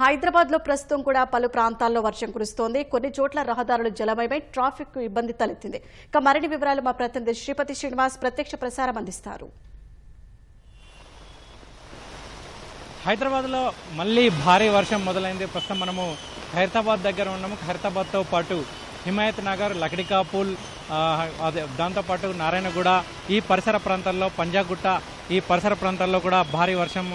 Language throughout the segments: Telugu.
హైదరాబాద్లో ప్రస్తుతం కూడా పలు ప్రాంతాల్లో వర్షం కురుస్తోంది. కొన్ని చోట్ల రహదారులు జలమయమై ట్రాఫిక్కు ఇబ్బంది తలెత్తింది. ఇక మరిన్ని వివరాలు మా ప్రతినిధి శ్రీపతి శ్రీనివాస్ ప్రత్యక్ష ప్రసారం అందిస్తారు. హైదరాబాద్లో మళ్ళీ భారీ వర్షం మొదలైంది. ప్రస్తుతం మనము ఖైరతాబాద్ దగ్గర ఉన్నాము. ఖైరతాబాద్తో పాటు హిమాయత్ నగర్ లకడికాపూల్ అదే దాంతోపాటు నారాయణగూడ ఈ పరిసర ప్రాంతాల్లో పంజాగుట్ట ఈ పరిసర ప్రాంతాల్లో కూడా భారీ వర్షం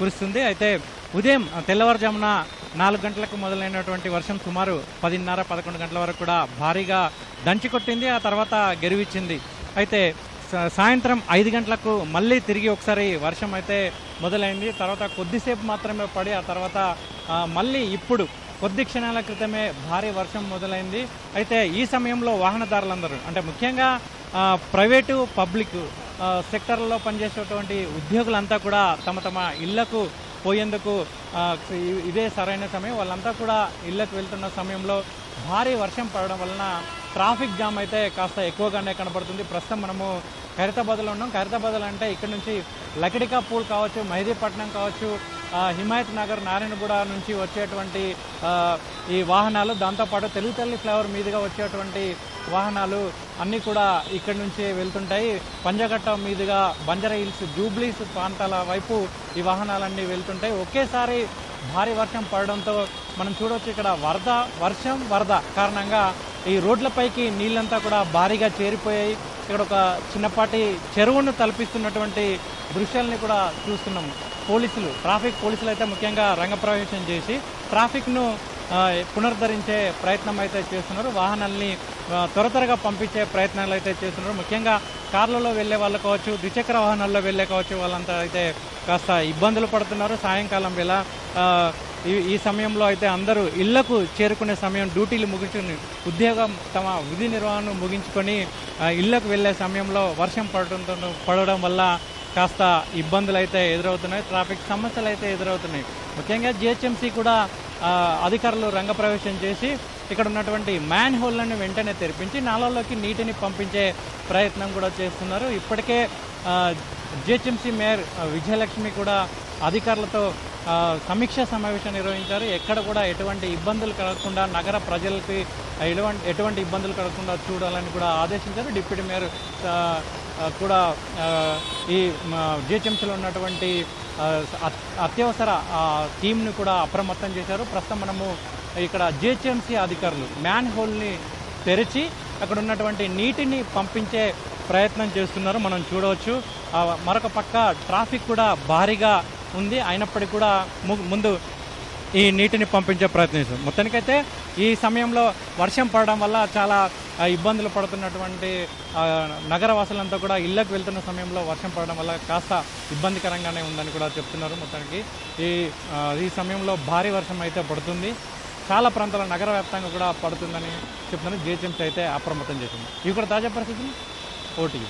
కురుస్తుంది. అయితే ఉదయం తెల్లవారుజామున నాలుగు గంటలకు మొదలైనటువంటి వర్షం సుమారు పదిన్నర పదకొండు గంటల వరకు కూడా భారీగా దంచి కొట్టింది. ఆ తర్వాత గెరువిచ్చింది. అయితే సాయంత్రం ఐదు గంటలకు మళ్ళీ తిరిగి ఒకసారి వర్షం అయితే మొదలైంది. తర్వాత కొద్దిసేపు మాత్రమే పడి ఆ తర్వాత మళ్ళీ ఇప్పుడు కొద్ది క్షణాల క్రితమే భారీ వర్షం మొదలైంది. అయితే ఈ సమయంలో వాహనదారులందరూ అంటే ముఖ్యంగా ప్రైవేటు పబ్లిక్ ఆ, సెక్టర్లలో పనిచేసేటువంటి ఉద్యోగులంతా కూడా తమ తమ ఇళ్ళకు పోయేందుకు ఇదే సరైన సమయం. వాళ్ళంతా కూడా ఇళ్ళకు వెళ్తున్న సమయంలో భారీ వర్షం పడడం వలన ట్రాఫిక్ జామ్ అయితే కాస్త ఎక్కువగానే కనబడుతుంది. ప్రస్తుతం మనము ఖైరతాబాద్లో ఉన్నాం. ఖైరతాబాద్లో అంటే ఇక్కడ నుంచి లకిడికా పూల్ కావచ్చు మెహదీపట్నం కావచ్చు హిమాయత్ నగర్ నారాయణగూడ నుంచి వచ్చేటువంటి ఈ వాహనాలు దాంతోపాటు తెలుగు తల్లి ఫ్లైఓవర్ మీదుగా వచ్చేటువంటి వాహనాలు అన్నీ కూడా ఇక్కడి నుంచి వెళ్తుంటాయి. పంజగట్ట మీదుగా బంజర హిల్స్ జూబ్లీస్ ప్రాంతాల వైపు ఈ వాహనాలన్నీ వెళ్తుంటాయి. ఒకేసారి భారీ వర్షం పడడంతో మనం చూడవచ్చు ఇక్కడ వరద వర్షం వరద కారణంగా ఈ రోడ్లపైకి నీళ్ళంతా కూడా భారీగా చేరిపోయాయి. ఇక్కడ ఒక చిన్నపాటి చెరువును తలపిస్తున్నటువంటి దృశ్యాలని కూడా చూస్తున్నాము పోలీసులు ట్రాఫిక్ పోలీసులు అయితే ముఖ్యంగా రంగప్రవేశం చేసి ట్రాఫిక్ను పునరుద్ధరించే ప్రయత్నం అయితే చేస్తున్నారు. వాహనాల్ని త్వర త్వరగా పంపించే ప్రయత్నాలు అయితే చేస్తున్నారు. ముఖ్యంగా కార్లలో వెళ్ళే వాళ్ళు కావచ్చు ద్విచక్ర వాహనాల్లో వెళ్ళే కావచ్చు వాళ్ళంతా అయితే కాస్త ఇబ్బందులు పడుతున్నారు. సాయంకాలం వేళ ఈ ఈ సమయంలో అయితే అందరూ ఇళ్ళకు చేరుకునే సమయం డ్యూటీలు ముగించుకుని ఉద్యోగం తమ విధి నిర్వహణను ముగించుకొని ఇళ్ళకు వెళ్ళే సమయంలో వర్షం పడటంతో పడడం వల్ల కాస్త ఇబ్బందులు అయితే ఎదురవుతున్నాయి. ట్రాఫిక్ సమస్యలు అయితే ఎదురవుతున్నాయి. ముఖ్యంగా జిహెచ్ఎంసీ కూడా అధికారులు రంగప్రవేశం చేసి ఇక్కడ ఉన్నటువంటి మ్యాన్ హోల్లను వెంటనే తెరిపించి నాలలోకి నీటిని పంపించే ప్రయత్నం కూడా చేస్తున్నారు. ఇప్పటికే జిహెచ్ఎంసీ మేయర్ విజయలక్ష్మి కూడా అధికారులతో సమీక్ష సమావేశం నిర్వహించారు. ఎక్కడ కూడా ఎటువంటి ఇబ్బందులు కలగకుండా నగర ప్రజలకి ఎటువంటి ఎటువంటి ఇబ్బందులు కలగకుండా చూడాలని కూడా ఆదేశించారు. డిప్యూటీ మేయర్ కూడా ఈ జిహెచ్ఎంసీలో ఉన్నటువంటి అత్- అత్యవసర టీంని కూడా అప్రమత్తం చేశారు. ప్రస్తుతం మనము ఇక్కడ జిహెచ్ఎంసీ అధికారులు మ్యాన్ హోల్ని తెరిచి అక్కడ ఉన్నటువంటి నీటిని పంపించే ప్రయత్నం చేస్తున్నారు. మనం చూడవచ్చు. మరొక పక్క ట్రాఫిక్ కూడా భారీగా ఉంది. అయినప్పటికీ కూడా ము- ముందు ఈ నీటిని పంపించే ప్రయత్నిస్తాం మొత్తానికైతే ఈ సమయంలో వర్షం పడడం వల్ల చాలా ఇబ్బందులు పడుతున్నటువంటి నగరవాసులంతా కూడా ఇళ్ళకు వెళ్తున్న సమయంలో వర్షం పడడం వల్ల కాస్త ఇబ్బందికరంగానే ఉందని కూడా చెప్తున్నారు. మొత్తానికి ఈ ఈ సమయంలో భారీ వర్షం అయితే పడుతుంది. చాలా ప్రాంతాల నగర వ్యాప్తంగా కూడా పడుతుందని చెప్తున్నారు. జిహెచ్ఎంసీ అయితే అప్రమత్తం చేసింది. ఇవి కూడా తాజా పరిస్థితులు? ఓటీ